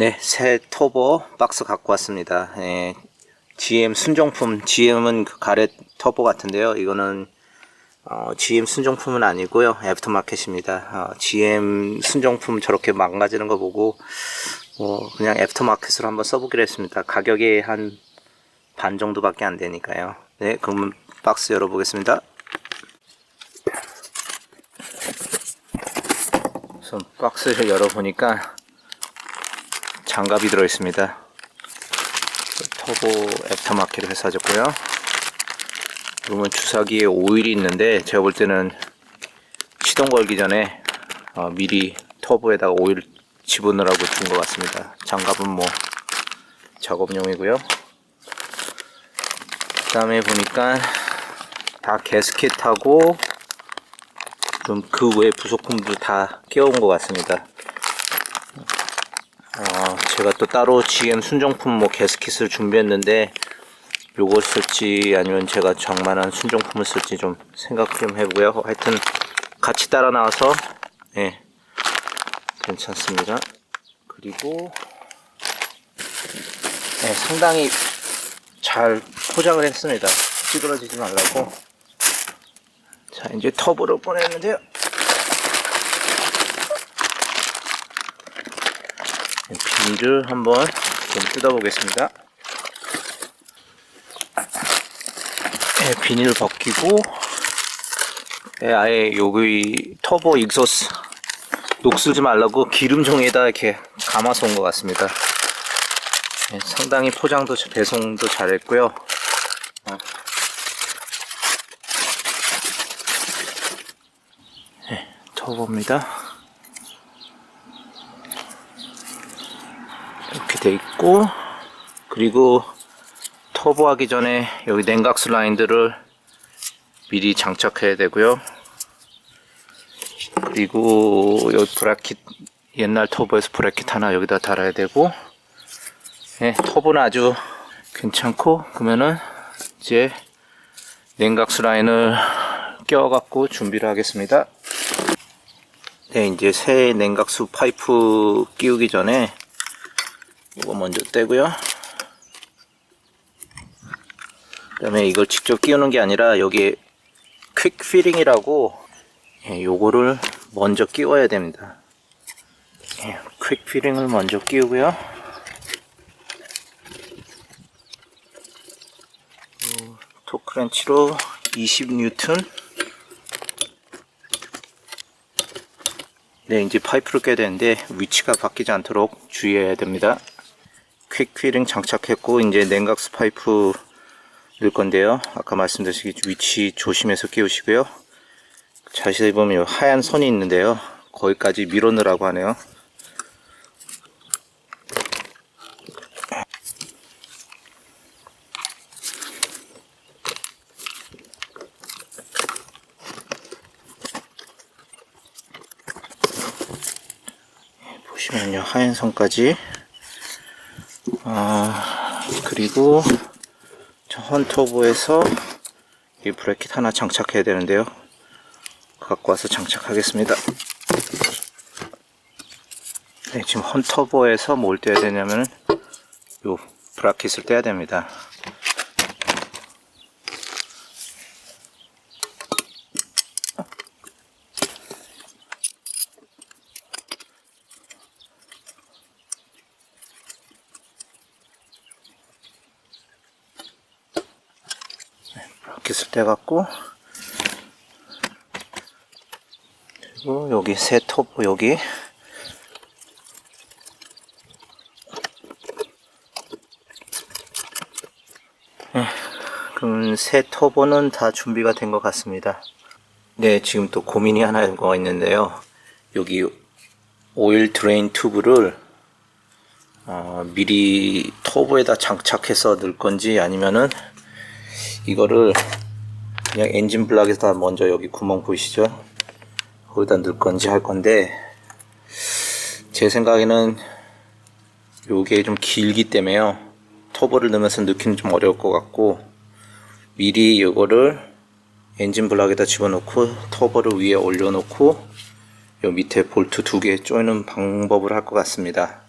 네, 새 터보 박스 갖고 왔습니다. 예, GM 순정품, GM은 그 가렛 터보 같은데요. 이거는 어, GM 순정품은 아니고요. 애프터마켓입니다. 어, GM 순정품 저렇게 망가지는 거 보고 어, 그냥 애프터마켓으로 한번 써보기로 했습니다. 가격이 한 반 정도밖에 안 되니까요. 네, 그러면 박스 열어보겠습니다. 박스를 열어보니까 장갑이 들어 있습니다. 터보 애프터마켓 회사졌고요. 그러면 주사기에 오일이 있는데 제가 볼 때는 시동 걸기 전에 어, 미리 터보에다가 오일 집어넣으라고 준 것 같습니다. 장갑은 뭐 작업용이고요. 그 다음에 보니까 다 게스켓하고 좀 그 외 부속품도 다 끼워온 것 같습니다. 어, 제가 또 따로 GM 순정품 뭐 게스킷을 준비했는데 요걸 쓸지 아니면 제가 정만한 순정품을 쓸지 좀 생각 좀 해보고요. 하여튼 같이 따라 나와서 예 괜찮습니다. 그리고 예, 상당히 잘 포장을 했습니다. 찌그러지지 말라고. 자 이제 터보를 보내는데요. 비닐을 한번 좀 뜯어보겠습니다. 네, 비닐 벗기고 네, 아예 여기 터보 익소스 녹슬지 말라고 기름 종이에다 이렇게 감아서 온 것 같습니다. 네, 상당히 포장도 배송도 잘했고요. 어. 네, 터보입니다. 이렇게 돼 있고 그리고 터보 하기 전에 여기 냉각수 라인들을 미리 장착해야 되고요. 그리고 여기 브라킷 옛날 터보에서 브라킷 하나 여기다 달아야 되고 네, 터보는 아주 괜찮고 그러면은 이제 냉각수 라인을 껴 갖고 준비를 하겠습니다. 네 이제 새 냉각수 파이프 끼우기 전에 이거 먼저 떼고요. 그 다음에 이걸 직접 끼우는 게 아니라 여기에 퀵 필링이라고 예, 요거를 먼저 끼워야 됩니다. 예, 퀵 필링을 먼저 끼우고요. 음, 토크렌치로 20뉴턴 네 이제 파이프를 껴야 되는데 위치가 바뀌지 않도록 주의해야 됩니다. 퀵필링 장착했고 이제 냉각수 파이프 넣을 건데요. 아까 말씀드렸듯이 위치 조심해서 끼우시고요. 자세히 보면 하얀 선이 있는데요. 거기까지 밀어 넣으라고 하네요. 보시면요 하얀 선까지 아 그리고 저 헌터보에서 이 브레킷 하나 장착해야 되는데요. 갖고 와서 장착하겠습니다. 네, 지금 헌터보에서 뭘 떼야 되냐면 요 브라켓을 떼야 됩니다 브라켓을 떼갖고 그리고 여기 새 터보 여기 네, 그럼 새 터보는 다 준비가 된 것 같습니다. 네, 지금 또 고민이 하나가 있는데요. 여기 오일 드레인 튜브를 어, 미리 터보에다 장착해서 넣을 건지 아니면은 이거를 그냥 엔진 블락에다 먼저 여기 구멍 보이시죠? 거기다 넣을 건지 할 건데 제 생각에는 요게 좀 길기 때문에요 터보를 넣으면서 넣기는 좀 어려울 것 같고 미리 이거를 엔진 블락에다 집어넣고 터보를 위에 올려놓고 요 밑에 볼트 두 개 조이는 방법을 할 것 같습니다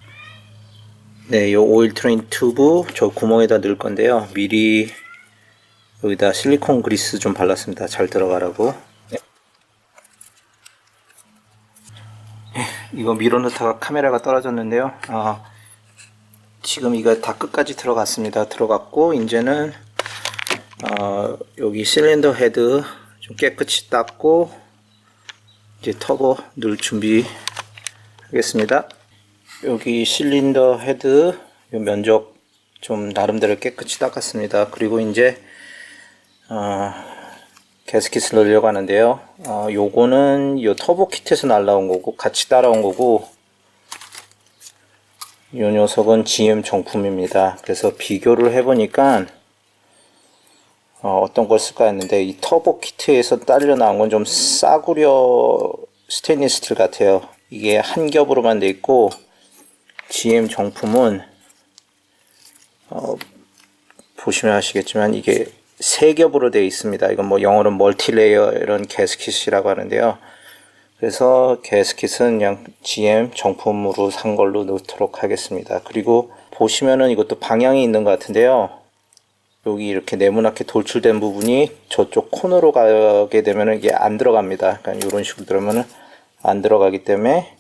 네, 요 오일 트레인 튜브 저 구멍에다 넣을 건데요. 미리 여기다 실리콘 그리스 좀 발랐습니다. 잘 들어가라고. 네. 네, 이거 밀어넣다가 카메라가 떨어졌는데요. 아, 지금 이거 다 끝까지 들어갔습니다. 들어갔고 이제는 어, 여기 실린더 헤드 좀 깨끗이 닦고 이제 터보 넣을 준비 하겠습니다. 여기 실린더 헤드 요 면적 좀 나름대로 깨끗이 닦았습니다. 그리고 이제 어, 게스킷을 넣으려고 하는데요. 어, 요거는 요 터보 키트에서 날라온 거고 같이 따라온 거고 이 녀석은 GM 정품입니다. 그래서 비교를 해보니까 어, 어떤 걸 쓸까 했는데 이 터보 키트에서 딸려 나온 건 좀 싸구려 스테인리스 스틸 같아요. 이게 한 겹으로만 돼 있고 GM 정품은 어, 보시면 아시겠지만 이게 세 겹으로 되어 있습니다. 이건 뭐 영어로 멀티레이어 이런 게스킷이라고 하는데요. 그래서 게스킷은 그냥 GM 정품으로 산 걸로 넣도록 하겠습니다. 그리고 보시면은 이것도 방향이 있는 것 같은데요. 여기 이렇게 네모나게 돌출된 부분이 저쪽 코너로 가게 되면은 이게 안 들어갑니다. 그러니까 이런 식으로 들어면은 안 들어가기 때문에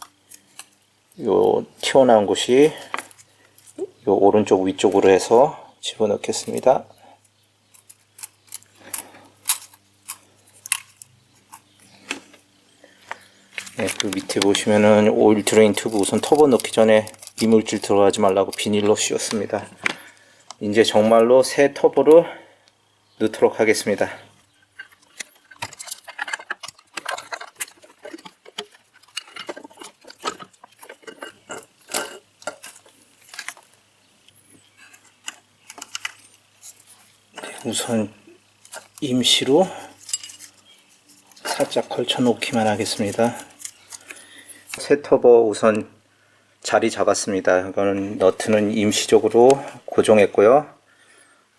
요 튀어나온 곳이 요 오른쪽 위쪽으로 해서 집어넣겠습니다. 네, 그 밑에 보시면은 오일 드레인 튜브 우선 터보 넣기 전에 이물질 들어가지 말라고 비닐로 씌웠습니다. 이제 정말로 새 터보를 넣도록 하겠습니다. 우선 임시로 살짝 걸쳐 놓기만 하겠습니다. 새 터보 우선 자리 잡았습니다. 이거는 너트는 임시적으로 고정했고요.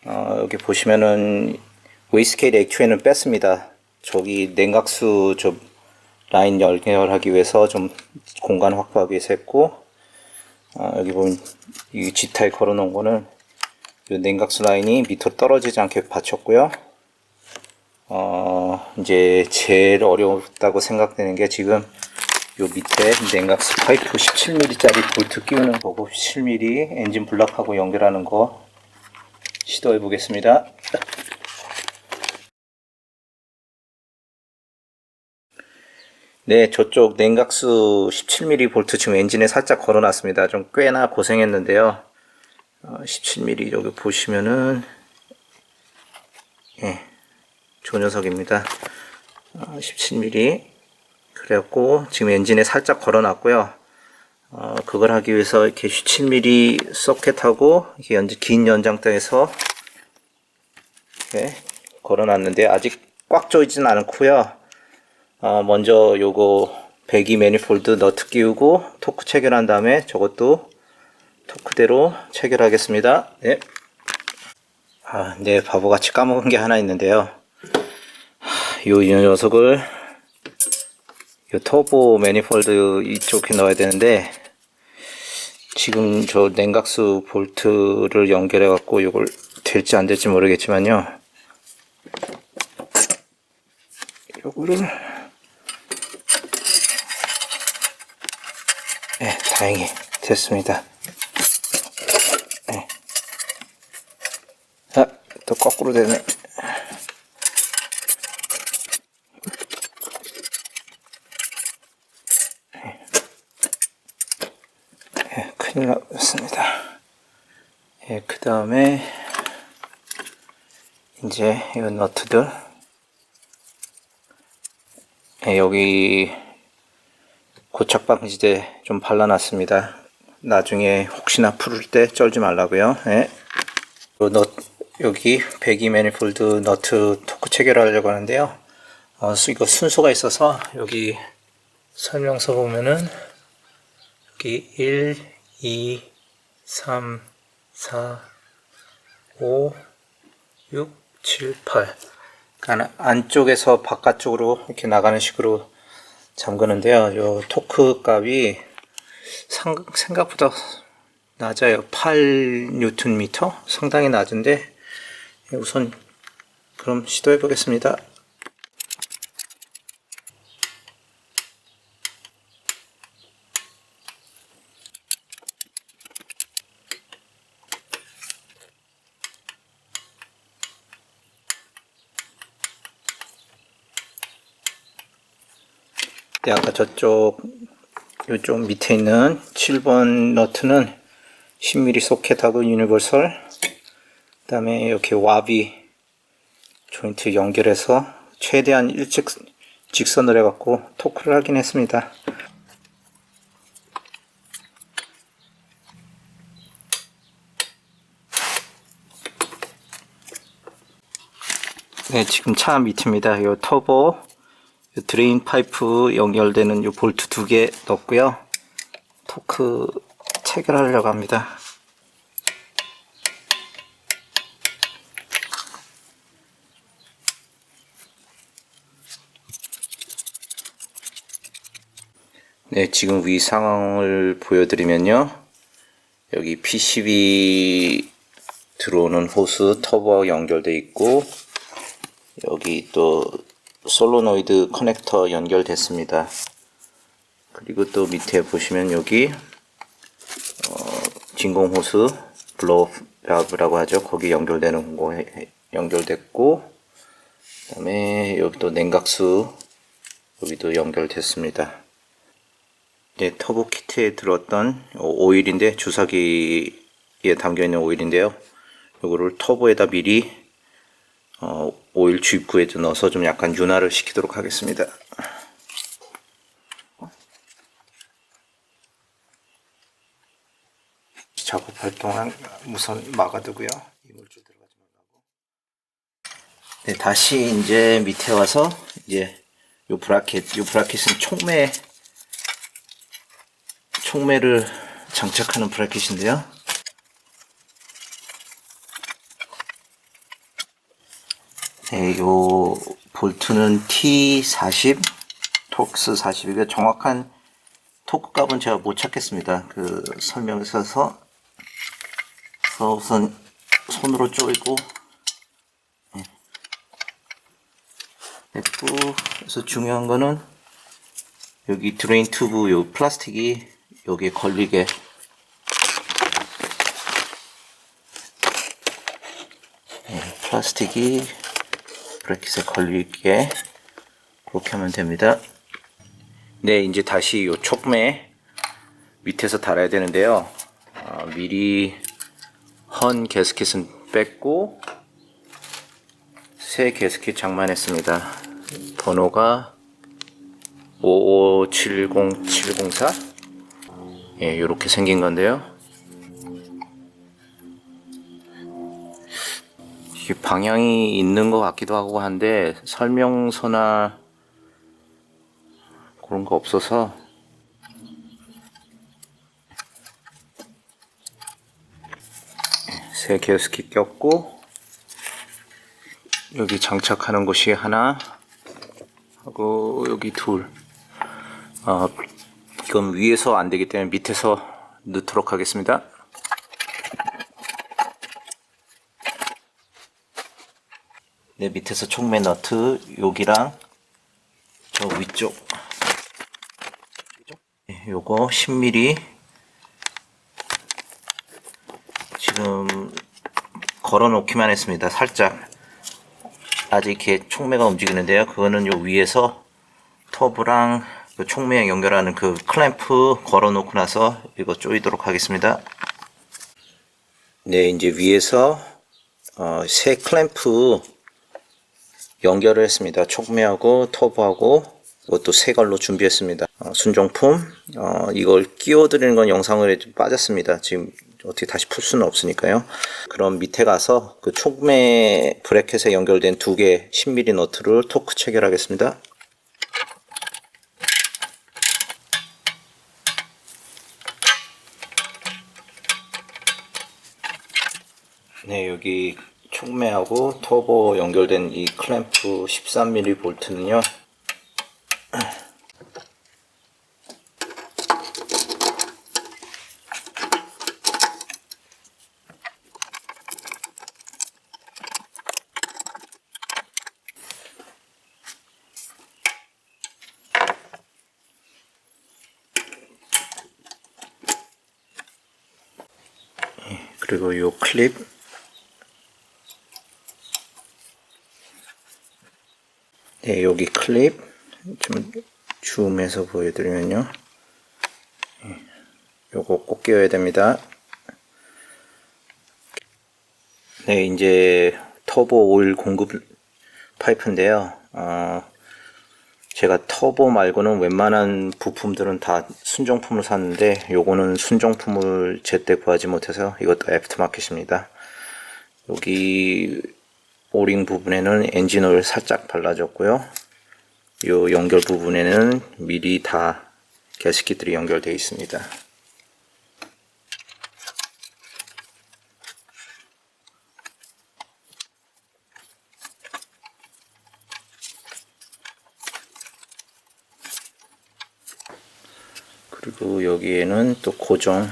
어, 여기 보시면은 웨이스케이트 액추에는 뺐습니다. 저기 냉각수 저 라인 연결하기 위해서 좀 공간 확보하기 위해서 했고 어, 여기 보면 이 G타에 걸어 놓은 거는 이 냉각수 라인이 밑으로 떨어지지 않게 받쳤고요. 어, 이제 제일 어렵다고 생각되는 게 지금 요 밑에 냉각수 파이프 17mm짜리 볼트 끼우는 거고 17mm 엔진 블럭하고 연결하는 거 시도해 보겠습니다. 네, 저쪽 냉각수 17mm 볼트 지금 엔진에 살짝 걸어 놨습니다. 좀 꽤나 고생했는데요. 어, 17mm 여기 보시면은 예, 저 녀석입니다. 어, 17mm 그래갖고 지금 엔진에 살짝 걸어놨고요. 어, 그걸 하기 위해서 이렇게 17mm 소켓하고 이게 연, 긴 연장대에서 이렇게 걸어놨는데 아직 꽉 조이진 않고요. 어, 먼저 요거 배기 매니폴드 너트 끼우고 토크 체결한 다음에 저것도 토크대로 체결하겠습니다. 네. 아, 네, 바보같이 까먹은 게 하나 있는데요. 하, 요 녀석을 요 터보 매니폴드 이쪽에 넣어야 되는데 지금 저 냉각수 볼트를 연결해 갖고 이걸 될지 안 될지 모르겠지만요. 요거를 네 다행히 됐습니다. 네. 아, 또 거꾸로 되네 났습니다. 예, 그 다음에 이제 이 너트들 예, 여기 고착 방지제 좀 발라놨습니다. 나중에 혹시나 풀을 때 쩔지 말라고요. 예. 요 너, 여기 배기 매니폴드 너트 토크 체결하려고 하는데요. 어, 수- 이거 순서가 있어서 여기 설명서 보면은 여기 1, 2, 3, 4, 5, 6, 7, 8. 그러니까 안쪽에서 바깥쪽으로 이렇게 나가는 식으로 잠그는데요. 요 토크 값이 상- 생각보다 낮아요. 8뉴턴미터? 상당히 낮은데 우선 그럼 시도해 보겠습니다. 저쪽 이쪽 밑에 있는 7번 너트는 10mm 소켓하고 유니버설 그 다음에 이렇게 와비 조인트 연결해서 최대한 일직 직선을 해갖고 토크를 하긴 했습니다. 네, 지금 차 밑입니다. 이 터보 이 드레인 파이프 연결되는 이 볼트 두 개 넣었고요. 토크 체결하려고 합니다. 네, 지금 위 상황을 보여드리면요. 여기 PCB 들어오는 호스 터보와 연결돼 있고 여기 또 솔로노이드 커넥터 연결됐습니다. 그리고 또 밑에 보시면 여기 어, 진공 호스 블로우 밸브라고 하죠. 거기 연결되는 거 해- 연결됐고 그다음에 여기 또 냉각수 여기도 연결됐습니다. 네, 터보 키트에 들었던 오일인데 주사기에 담겨 있는 오일인데요. 이거를 터보에다 미리 어, 오일 주입구에도 넣어서 좀 약간 윤활을 시키도록 하겠습니다. 작업할 동안 우선 막아두고요. 이물질 들어가지 말라고. 네, 다시 이제 밑에 와서 이제 요 브라켓, 요 브라켓은 촉매 촉매를 장착하는 브라켓인데요. 네, 요 볼트는 T40 톡스 40이고 정확한 토크 값은 제가 못 찾겠습니다. 그 설명서에서 그래서 우선 손으로 쪼이고 네. 그래서 중요한 거는 여기 드레인 튜브 요 플라스틱이 여기에 걸리게 네, 플라스틱이 브레킷에 걸리게 그렇게 하면 됩니다. 네, 이제 다시 요 촉매 밑에서 달아야 되는데요. 아, 미리 헌 게스켓은 뺐고 새 게스켓 장만했습니다. 번호가 5570704 예, 요렇게 생긴 건데요. 방향이 있는 것 같기도 하고 한데 설명서나 그런 거 없어서 새 게스키 꼈고 여기 장착하는 곳이 하나 하고 여기 둘 어, 이건 위에서 안 되기 때문에 밑에서 넣도록 하겠습니다. 네, 밑에서 촉매 너트 여기랑 저 위쪽 네, 요거 10mm 지금 걸어 놓기만 했습니다. 살짝 아직 이렇게 촉매가 움직이는데요. 그거는 요 위에서 터브랑 그 촉매에 연결하는 그 클램프 걸어 놓고 나서 이거 조이도록 하겠습니다. 네, 이제 위에서 어, 새 클램프 연결을 했습니다. 촉매하고 터브하고 이것도 새 걸로 준비했습니다. 어, 순정품 어, 이걸 끼워드리는 건 영상을 좀 빠졌습니다. 지금 어떻게 다시 풀 수는 없으니까요. 그럼 밑에 가서 그 촉매 브래켓에 연결된 두 개 10mm 너트를 토크 체결하겠습니다. 네, 여기 촉매하고 터보 연결된 이 클램프 13mm 볼트는요. 예, 그리고 요 클립. 네, 여기 클립 좀 줌해서 보여드리면요. 예, 요거 꼭 끼워야 됩니다. 네, 이제 터보 오일 공급 파이프인데요. 어, 제가 터보 말고는 웬만한 부품들은 다 순정품을 샀는데 요거는 순정품을 제때 구하지 못해서 이것도 애프터마켓입니다. 여기 오링 부분에는 엔진 오일 살짝 발라줬고요. 요 연결 부분에는 미리 다 게스킷들이 연결되어 있습니다. 그리고 여기에는 또 고정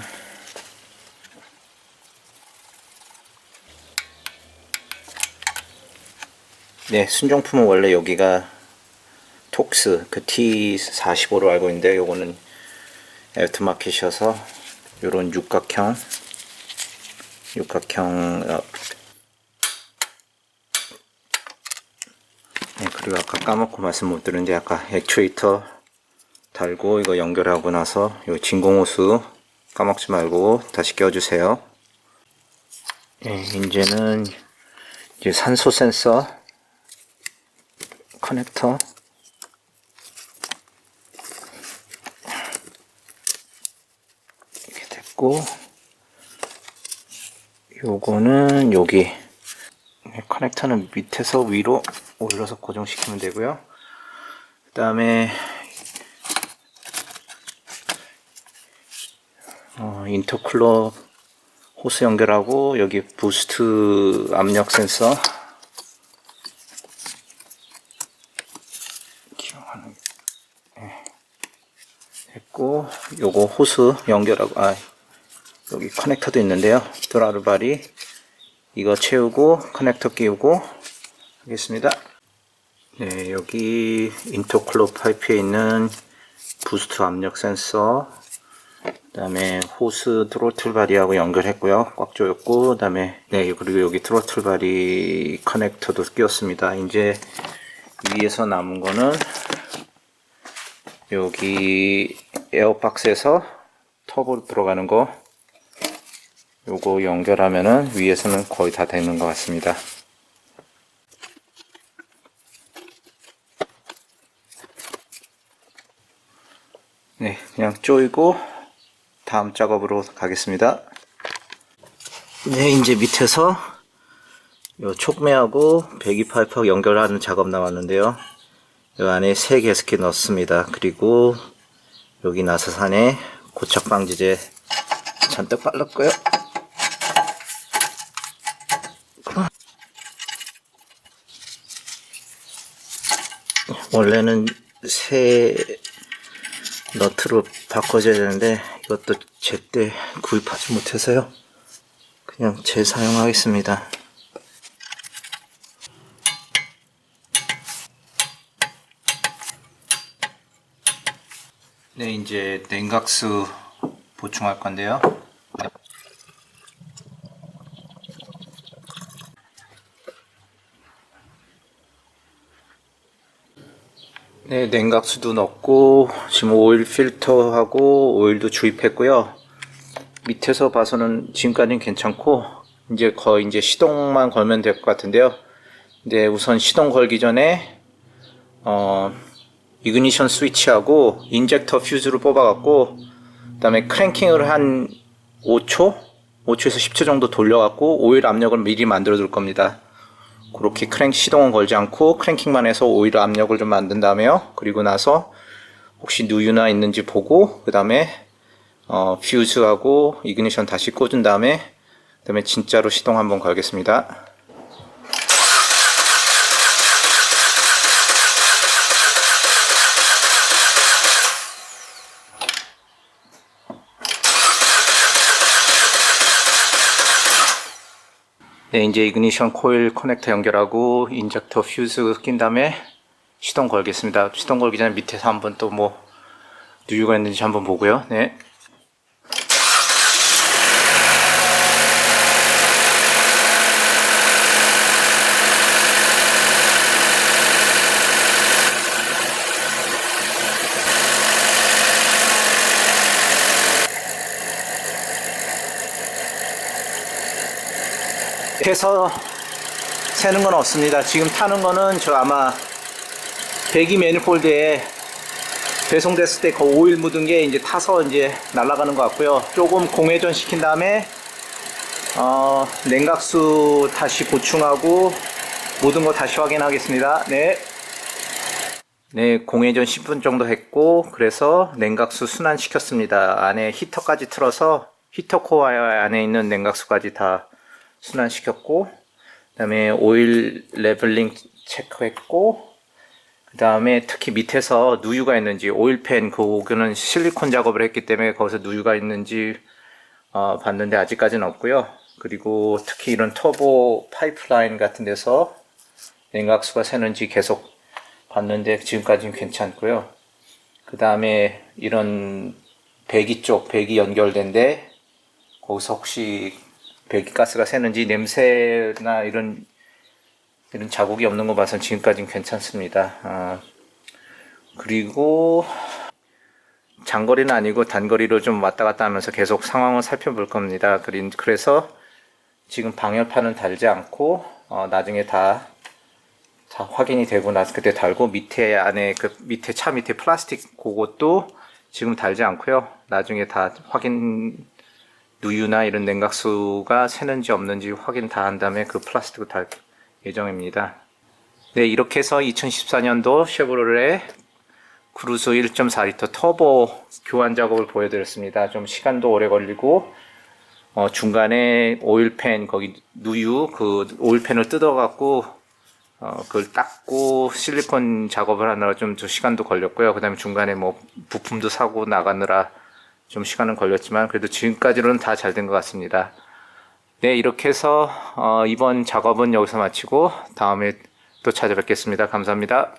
네, 순정품은 원래 여기가 톡스 그 T45로 알고 있는데 요거는 애프터마켓이어서 요런 육각형 육각형 어, 네, 그리고 아까 까먹고 말씀 못 드렸는데 아까 액추에이터 달고 이거 연결하고 나서 요 진공호수 까먹지 말고 다시 껴주세요. 네, 이제는 이제 산소 센서 커넥터. 이렇게 됐고 요거는 여기. 네, 커넥터는 밑에서 위로 올려서 고정시키면 되고요. 그 다음에 어, 인터쿨러 호스 연결하고 여기 부스트 압력 센서 기억하는 예. 됐고 요거 호스 연결하고 아 여기 커넥터도 있는데요 드라르바리 이거 채우고 커넥터 끼우고 하겠습니다 네 여기 인터쿨러 파이프에 있는 부스트 압력 센서 그 다음에 호스 트로틀 바리하고 연결했고요. 꽉 조였고, 그 다음에, 네, 그리고 여기 트로틀 바리 커넥터도 끼웠습니다. 이제 위에서 남은 거는 여기 에어박스에서 터보 들어가는 거 요거 연결하면은 위에서는 거의 다 되는 것 같습니다. 네, 그냥 조이고 다음 작업으로 가겠습니다. 네, 이제 밑에서 요 촉매하고 배기 파이프하고 연결하는 작업 나왔는데요. 이 안에 세 개스킷 넣습니다. 그리고 여기 나사산에 고착 방지제 잔뜩 발랐고요. 원래는 새 너트로 바꿔줘야 되는데 이것도 제때 구입하지 못해서요. 그냥 재사용하겠습니다. 네, 이제 냉각수 보충할 건데요. 네, 냉각수도 넣고 지금 오일 필터하고 오일도 주입했고요. 밑에서 봐서는 지금까지는 괜찮고 이제 거의 이제 시동만 걸면 될 것 같은데요. 근데 우선 시동 걸기 전에 어 이그니션 스위치하고 인젝터 퓨즈를 뽑아갖고 그 다음에 크랭킹을 한 5초, 5초에서 10초 정도 돌려갖고 오일 압력을 미리 만들어 둘 겁니다. 그렇게 크랭 시동은 걸지 않고 크랭킹만 해서 오히려 압력을 좀 만든 다음에요. 그리고 나서 혹시 누유나 있는지 보고 그 다음에 어, 퓨즈하고 이그니션 다시 꽂은 다음에 그 다음에 진짜로 시동 한번 걸겠습니다. 네, 이제 이그니션 코일 커넥터 연결하고 인젝터 퓨즈 낀 다음에 시동 걸겠습니다. 시동 걸기 전에 밑에서 한번 또 뭐 누유가 있는지 한번 보고요. 네. 해서 새는 건 없습니다. 지금 타는 거는 저 아마 배기 매니폴드에 배송됐을 때 그 오일 묻은 게 이제 타서 이제 날아가는 것 같고요. 조금 공회전 시킨 다음에 어, 냉각수 다시 보충하고 모든 거 다시 확인하겠습니다. 네. 네, 공회전 10분 정도 했고 그래서 냉각수 순환시켰습니다. 안에 히터까지 틀어서 히터 코어 안에 있는 냉각수까지 다 순환시켰고 그 다음에 오일 레벨링 체크했고 그 다음에 특히 밑에서 누유가 있는지 오일팬 그거는 실리콘 작업을 했기 때문에 거기서 누유가 있는지 어, 봤는데 아직까지는 없고요. 그리고 특히 이런 터보 파이프라인 같은 데서 냉각수가 새는지 계속 봤는데 지금까지는 괜찮고요. 그 다음에 이런 배기 쪽 배기 연결된데 거기서 혹시 배기가스가 새는지 냄새나 이런 이런 자국이 없는 거 봐서 지금까지는 괜찮습니다. 아, 그리고 장거리는 아니고 단거리로 좀 왔다 갔다 하면서 계속 상황을 살펴볼 겁니다. 그래서 지금 방열판은 달지 않고 어, 나중에 다, 다 확인이 되고 나서 그때 달고 밑에 안에 그 밑에 차 밑에 플라스틱 그것도 지금 달지 않고요. 나중에 다 확인 누유나 이런 냉각수가 새는지 없는지 확인 다 한 다음에 그 플라스틱을 달 예정입니다. 네, 이렇게 해서 2014년도 쉐보레 크루즈 1.4리터 터보 교환 작업을 보여드렸습니다. 좀 시간도 오래 걸리고 어, 중간에 오일팬 거기 누유 그 오일팬을 뜯어갖고 어, 그걸 닦고 실리콘 작업을 하느라 좀, 좀 시간도 걸렸고요. 그 다음에 중간에 뭐 부품도 사고 나가느라 좀 시간은 걸렸지만 그래도 지금까지는 다 잘 된 것 같습니다. 네, 이렇게 해서 어, 이번 작업은 여기서 마치고 다음에 또 찾아뵙겠습니다. 감사합니다.